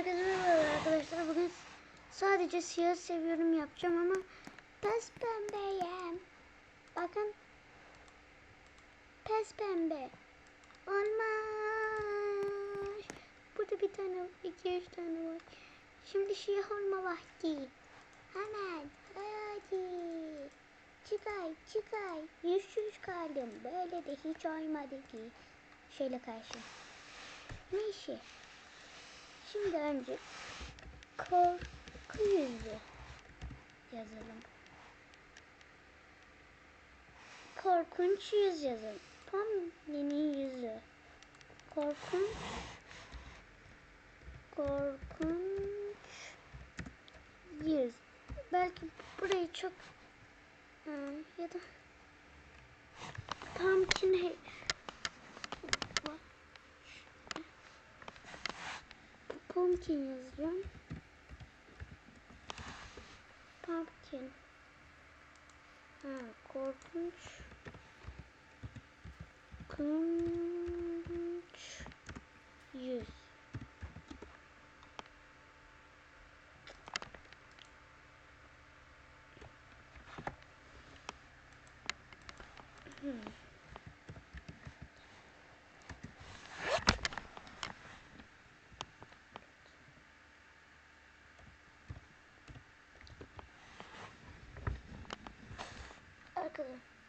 Herkese merhaba arkadaşlar. Bugün sadece siyah seviyorum yapacağım ama pes pembeyim. Bakın. Pes pembe. Olmaz. Burada bir tane, iki üç tane var. Şimdi siyah olma vakti. Hemen. Hadi. Çıkay, çıkay. Yüzsüz kaldım. Böyle de hiç olmadı ki. Şöyle karşı. Neyse. Şimdi önce korku yüzü yazalım. Korkunç yüz yazalım. Pomni'nin yüzü. Korkunç. Korkunç yüz. Belki burayı çok Hı, ya da pumpkin Pumpkin yazacağım. Pumpkin. Ha, korkunç. Korkunç. Yüz. Hmm. Arkadaşlar